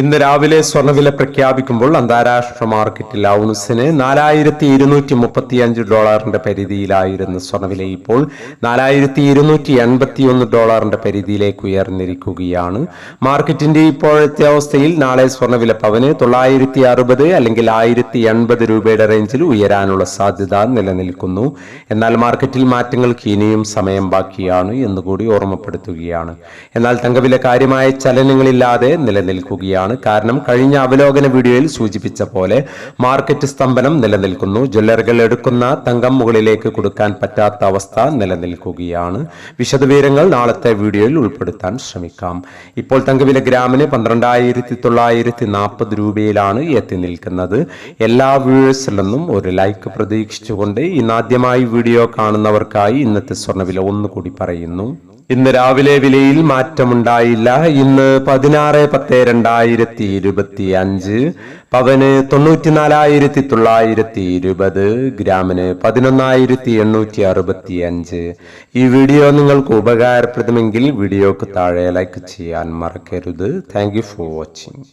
ഇന്ന് രാവിലെ സ്വർണവില പ്രഖ്യാപിക്കുമ്പോൾ അന്താരാഷ്ട്ര മാർക്കറ്റിൽ ഔൺസിന് നാലായിരത്തി ഇരുന്നൂറ്റി മുപ്പത്തി അഞ്ച് ഡോളറിന്റെ പരിധിയിലായിരുന്നു സ്വർണവില ഇപ്പോൾ നാലായിരത്തി ഇരുന്നൂറ്റി എൺപത്തി ഒന്ന് ഡോളറിന്റെ പരിധിയിലേക്ക് ഉയർന്നിരിക്കുകയാണ്. മാർക്കറ്റിന്റെ ഇപ്പോഴത്തെ അവസ്ഥയിൽ നാളെ സ്വർണവില പവന് തൊള്ളായിരത്തി അറുപത് അല്ലെങ്കിൽ ആയിരത്തി എൺപത് രൂപയുടെ റേഞ്ചിൽ ഉയരാനുള്ള സാധ്യത നിലനിൽക്കുന്നു. എന്നാൽ മാർക്കറ്റിൽ മാറ്റങ്ങൾക്ക് ഇനിയും സമയം ബാക്കിയാണ് എന്നുകൂടി ഓർമ്മപ്പെടുത്തുകയാണ്. എന്നാൽ തങ്കവില കാര്യമായ ചലനങ്ങളില്ലാതെ നിലനിൽക്കുകയാണ്. കാരണം കഴിഞ്ഞ അവലോകന വീഡിയോയിൽ സൂചിപ്പിച്ച പോലെ മാർക്കറ്റ് സ്തംഭനം നിലനിൽക്കുന്നു. ജ്വല്ലറികൾ എടുക്കുന്ന തങ്കം മുകളിലേക്ക് കൊടുക്കാൻ പറ്റാത്ത അവസ്ഥ നിലനിൽക്കുകയാണ്. വിശദവിവരങ്ങൾ നാളത്തെ വീഡിയോയിൽ ഉൾപ്പെടുത്താൻ ശ്രമിക്കാം. ഇപ്പോൾ തങ്കവില ഗ്രാമിന് പന്ത്രണ്ടായിരത്തി തൊള്ളായിരത്തി നാൽപ്പത് രൂപയിലാണ് എത്തി നിൽക്കുന്നത്. എല്ലാ വ്യൂവേഴ്സിൽ നിന്നും ഒരു ലൈക്ക് പ്രതീക്ഷിച്ചുകൊണ്ട് ഇന്നാദ്യമായി വീഡിയോ കാണുന്നവർക്കായി ഇന്നത്തെ സ്വർണവില ഒന്നുകൂടി പറയുന്നു. ഇന്ന് രാവിലെ വിലയിൽ മാറ്റമുണ്ടായില്ല. ഇന്ന് പതിനാറ് പത്ത് രണ്ടായിരത്തി ഇരുപത്തി അഞ്ച് പവന് തൊണ്ണൂറ്റിനാലായിരത്തി തൊള്ളായിരത്തി ഇരുപത് ഗ്രാമിന് പതിനൊന്നായിരത്തി എണ്ണൂറ്റി അറുപത്തി അഞ്ച് ഈ വീഡിയോ നിങ്ങൾക്ക് ഉപകാരപ്രദമെങ്കിൽ വീഡിയോക്ക് താഴെ ലൈക്ക് ചെയ്യാൻ മറക്കരുത്. Thank for watching